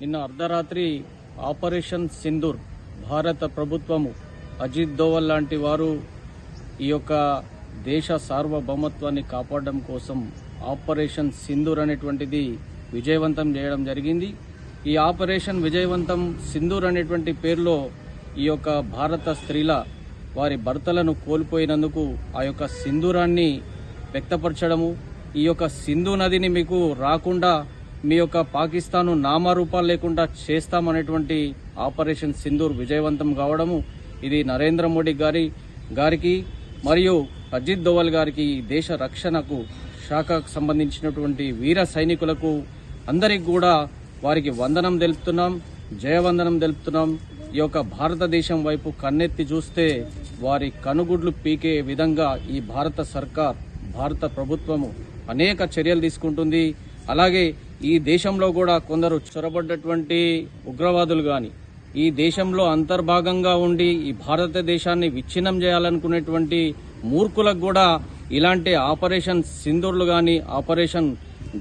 నిన్న అర్ధరాత్రి ఆపరేషన్ సింధూర్ భారత ప్రభుత్వము అజిత్ దోవల్ లాంటి వారు ఈ యొక్క దేశ సార్వభౌమత్వాన్ని కాపాడడం కోసం ఆపరేషన్ సింధూర్ అనేటువంటిది విజయవంతం చేయడం జరిగింది. ఈ ఆపరేషన్ విజయవంతం సింధూర్ అనేటువంటి పేరులో ఈ యొక్క భారత స్త్రీల వారి భర్తలను కోల్పోయినందుకు ఆ యొక్క సింధూరాన్ని వ్యక్తపరచడము ఈ యొక్క సింధు నదిని మీకు రాకుండా మీ యొక్క పాకిస్తాను నామరూపాలు లేకుండా చేస్తామనేటువంటి ఆపరేషన్ సింధూర్ విజయవంతం కావడము ఇది నరేంద్ర మోడీ గారి గారికి మరియు అజిత్ దోవల్ గారికి ఈ దేశ రక్షణకు శాఖకు సంబంధించినటువంటి వీర సైనికులకు అందరికి కూడా వారికి వందనం తెలుపుతున్నాం జయవందనం తెలుపుతున్నాం. ఈ యొక్క భారతదేశం వైపు కన్నెత్తి చూస్తే వారి కనుగుడ్లు పీకే విధంగా ఈ భారత సర్కార్ భారత ప్రభుత్వము అనేక చర్యలు తీసుకుంటుంది. అలాగే ఈ దేశంలో కూడా కొందరు చొరబడ్డటువంటి ఉగ్రవాదులు గాని ఈ దేశంలో అంతర్భాగంగా ఉండి ఈ భారతదేశాన్ని విచ్ఛిన్నం చేయాలనుకునేటువంటి మూర్ఖులకు కూడా ఇలాంటి ఆపరేషన్ సింధూర్లు గాని ఆపరేషన్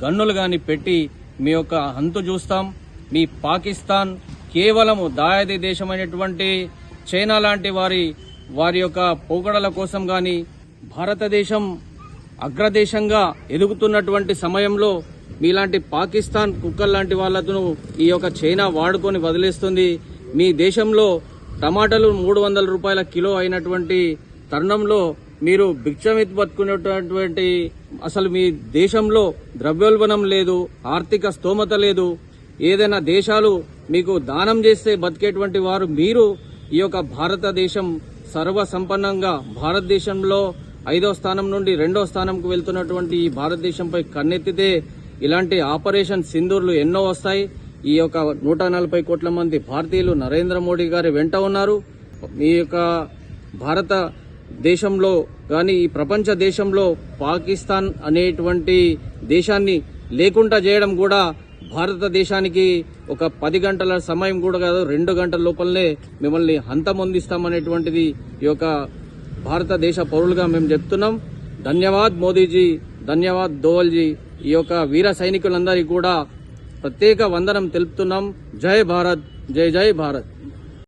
గన్నులు గాని పెట్టి మీ యొక్క హంతు చూస్తాం. మీ పాకిస్తాన్ కేవలము దాయాది దేశమైనటువంటి చైనా లాంటి వారి వారి యొక్క పోగడల కోసం కానీ భారతదేశం అగ్రదేశంగా ఎదుగుతున్నటువంటి సమయంలో మీలాంటి పాకిస్తాన్ కుక్కర్ లాంటి వాళ్ళను ఈ యొక్క చైనా వాడుకొని వదిలేస్తుంది. మీ దేశంలో టమాటాలు మూడు వందల రూపాయల కిలో అయినటువంటి తరుణంలో మీరు భిక్షమెత్తి బతుకునేటటువంటి అసలు మీ దేశంలో ద్రవ్యోల్బణం లేదు ఆర్థిక స్తోమత లేదు. ఏదైనా దేశాలు మీకు దానం చేస్తే బతికేటువంటి వారు మీరు ఈ యొక్క భారతదేశం సర్వసంపన్నంగా భారతదేశంలో ఐదో స్థానం నుండి రెండో స్థానంకు వెళ్తున్నటువంటి ఈ భారతదేశంపై కన్నెత్తితే ఇలాంటి ఆపరేషన్ సింధూర్లు ఎన్నో వస్తాయి. ఈ యొక్క నూట నలభై కోట్ల మంది భారతీయులు నరేంద్ర మోడీ గారి వెంట ఉన్నారు. ఈ యొక్క భారత దేశంలో కానీ ఈ ప్రపంచ దేశంలో పాకిస్తాన్ అనేటువంటి దేశాన్ని లేకుండా చేయడం కూడా భారతదేశానికి ఒక పది గంటల సమయం కూడా కాదు రెండు గంటల లోపలనే మిమ్మల్ని హంతమొందిస్తామనేటువంటిది ఈ యొక్క భారతదేశ పౌరులుగా మేము చెప్తున్నాం. ధన్యవాద్ మోదీజీ ధన్యవాద్ దోవల్జీ ఈ యొక్క వీర సైనికులందరికీ కూడా ప్రత్యేక వందనం తెలుపుతున్నాం. జై భారత్ జై జై భారత్.